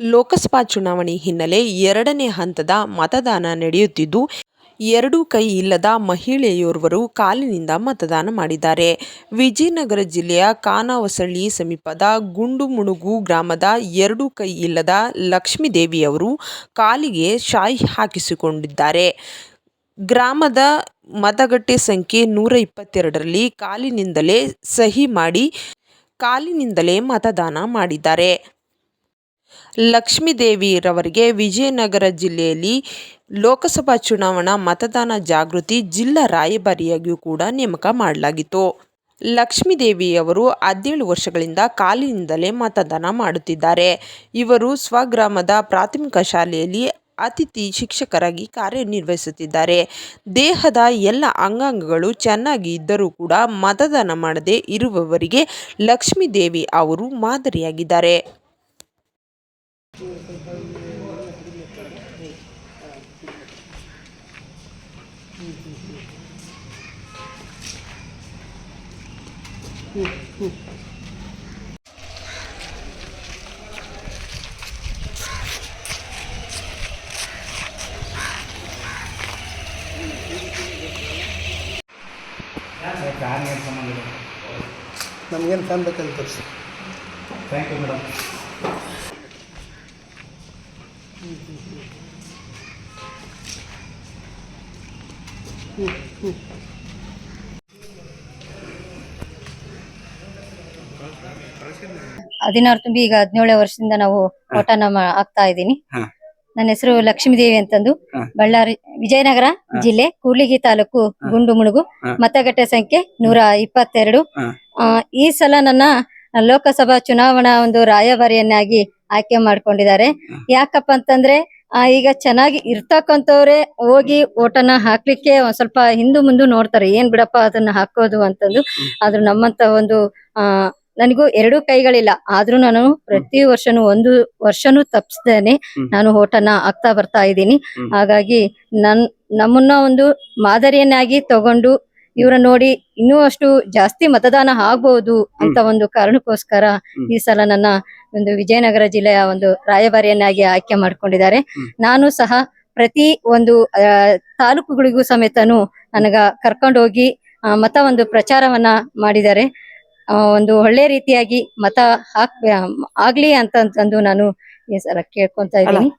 ಲೋಕಸಭಾ ಚುನಾವಣೆ ಹಿನ್ನೆಲೆ ಎರಡನೇ ಹಂತದ ಮತದಾನ ನಡೆಯುತ್ತಿದ್ದು, ಎರಡೂ ಕೈ ಇಲ್ಲದ ಮಹಿಳೆಯೋರ್ವರು ಕಾಲಿನಿಂದ ಮತದಾನ ಮಾಡಿದ್ದಾರೆ. ವಿಜಯನಗರ ಜಿಲ್ಲೆಯ ಕಾನಾವಸಳ್ಳಿ ಸಮೀಪದ ಗುಂಡುಮುಣುಗು ಗ್ರಾಮದ ಎರಡೂ ಕೈ ಇಲ್ಲದ ಲಕ್ಷ್ಮೀದೇವಿಯವರು ಕಾಲಿಗೆ ಶಾಯಿ ಹಾಕಿಸಿಕೊಂಡಿದ್ದಾರೆ. ಗ್ರಾಮದ ಮತಗಟ್ಟೆ ಸಂಖ್ಯೆ ನೂರ ಇಪ್ಪತ್ತೆರಡರಲ್ಲಿ ಕಾಲಿನಿಂದಲೇ ಸಹಿ ಮಾಡಿ, ಕಾಲಿನಿಂದಲೇ ಮತದಾನ ಮಾಡಿದ್ದಾರೆ. ಲಕ್ಷ್ಮೀದೇವಿರವರಿಗೆ ವಿಜಯನಗರ ಜಿಲ್ಲೆಯಲ್ಲಿ ಲೋಕಸಭಾ ಚುನಾವಣಾ ಮತದಾನ ಜಾಗೃತಿ ಜಿಲ್ಲಾ ರಾಯಭಾರಿಯಾಗಿಯೂ ಕೂಡ ನೇಮಕ ಮಾಡಲಾಗಿತ್ತು. ಲಕ್ಷ್ಮೀದೇವಿಯವರು ಹದಿನೇಳು ವರ್ಷಗಳಿಂದ ಕಾಲಿನಿಂದಲೇ ಮತದಾನ ಮಾಡುತ್ತಿದ್ದಾರೆ. ಇವರು ಸ್ವಗ್ರಾಮದ ಪ್ರಾಥಮಿಕ ಶಾಲೆಯಲ್ಲಿ ಅತಿಥಿ ಶಿಕ್ಷಕರಾಗಿ ಕಾರ್ಯನಿರ್ವಹಿಸುತ್ತಿದ್ದಾರೆ. ದೇಹದ ಎಲ್ಲ ಅಂಗಾಂಗಗಳು ಚೆನ್ನಾಗಿ ಇದ್ದರೂ ಕೂಡ ಮತದಾನ ಮಾಡದೇ ಇರುವವರಿಗೆ ಲಕ್ಷ್ಮೀದೇವಿ ಅವರು ಮಾದರಿಯಾಗಿದ್ದಾರೆ. ನಮಗೇನು ಫ್ಯಾನ್ ಬೇಕಂತ ತೋರಿಸಿ ಥ್ಯಾಂಕ್ ಯು ಮೇಡಮ್ ಹದಿನಾರು ತುಂಬಿ ಈಗ ಹದಿನೇಳನೇ ವರ್ಷದಿಂದ ನಾವು ಓಟ ಆಗ್ತಾ ಇದ್ದೀನಿ. ನನ್ನ ಹೆಸರು ಲಕ್ಷ್ಮೀದೇವಿ ಅಂತಂದು. ಬಳ್ಳಾರಿ ವಿಜಯನಗರ ಜಿಲ್ಲೆ ಕೂಡ್ಲಿಗಿ ತಾಲೂಕು. ಗುಂಡು ಮುಳುಗು. ಮತಗಟ್ಟೆ ಸಂಖ್ಯೆ ನೂರ ಇಪ್ಪತ್ತೆರಡು. ಈ ಸಲ ನನ್ನ ಲೋಕಸಭಾ ಚುನಾವಣಾ ಒಂದು ರಾಯಭಾರಿಯನ್ನಾಗಿ ಆಯ್ಕೆ ಮಾಡ್ಕೊಂಡಿದ್ದಾರೆ. ಯಾಕಪ್ಪ ಅಂತಂದ್ರೆ ಈಗ ಚೆನ್ನಾಗಿ ಇರ್ತಕ್ಕಂಥವ್ರೆ ಹೋಗಿ ಓಟನ ಹಾಕ್ಲಿಕ್ಕೆ ಒಂದ್ ಸ್ವಲ್ಪ ಹಿಂದೂ ಮುಂದು ನೋಡ್ತಾರೆ. ಏನ್ ಬಿಡಪ್ಪ ಅದನ್ನ ಹಾಕೋದು ಅಂತಂದು. ಆದ್ರೂ ನಮ್ಮಂತ ಒಂದು ಆ ನನಗೂ ಎರಡು ಕೈಗಳಿಲ್ಲ. ಆದ್ರೂ ನಾನು ಪ್ರತಿ ವರ್ಷನೂ ಒಂದು ವರ್ಷನೂ ತಪ್ಪಿಸ್ದೇನೆ ನಾನು ಓಟನ ಆಗ್ತಾ ಬರ್ತಾ ಇದ್ದೀನಿ. ಹಾಗಾಗಿ ನನ್ ನಮ್ಮನ್ನ ಒಂದು ಮಾದರಿಯನ್ನಾಗಿ ತಗೊಂಡು ಇವರ ನೋಡಿ ಇನ್ನೂ ಅಷ್ಟು ಜಾಸ್ತಿ ಮತದಾನ ಆಗ್ಬಹುದು ಅಂತ ಒಂದು ಕಾರಣಕ್ಕೋಸ್ಕರ ಈ ಸಲ ನನ್ನ ಒಂದು ವಿಜಯನಗರ ಜಿಲ್ಲೆಯ ಒಂದು ರಾಯಭಾರಿಯನ್ನಾಗಿ ಆಯ್ಕೆ ಮಾಡ್ಕೊಂಡಿದ್ದಾರೆ. ನಾನು ಸಹ ಪ್ರತಿ ಒಂದು ತಾಲೂಕುಗಳಿಗೂ ಸಮೇತನು ನನಗ ಕರ್ಕೊಂಡೋಗಿ ಮತ ಒಂದು ಪ್ರಚಾರವನ್ನ ಮಾಡಿದ್ದಾರೆ. ಒಂದು ಒಳ್ಳೆ ರೀತಿಯಾಗಿ ಮತ ಹಾಕ್ ಆಗ್ಲಿ ಅಂತಂದು ನಾನು ಈ ಸಲ ಕೇಳ್ಕೊಂತ ಇದ್ದೀನಿ.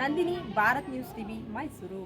Nandini Bharat news TV Mysuru.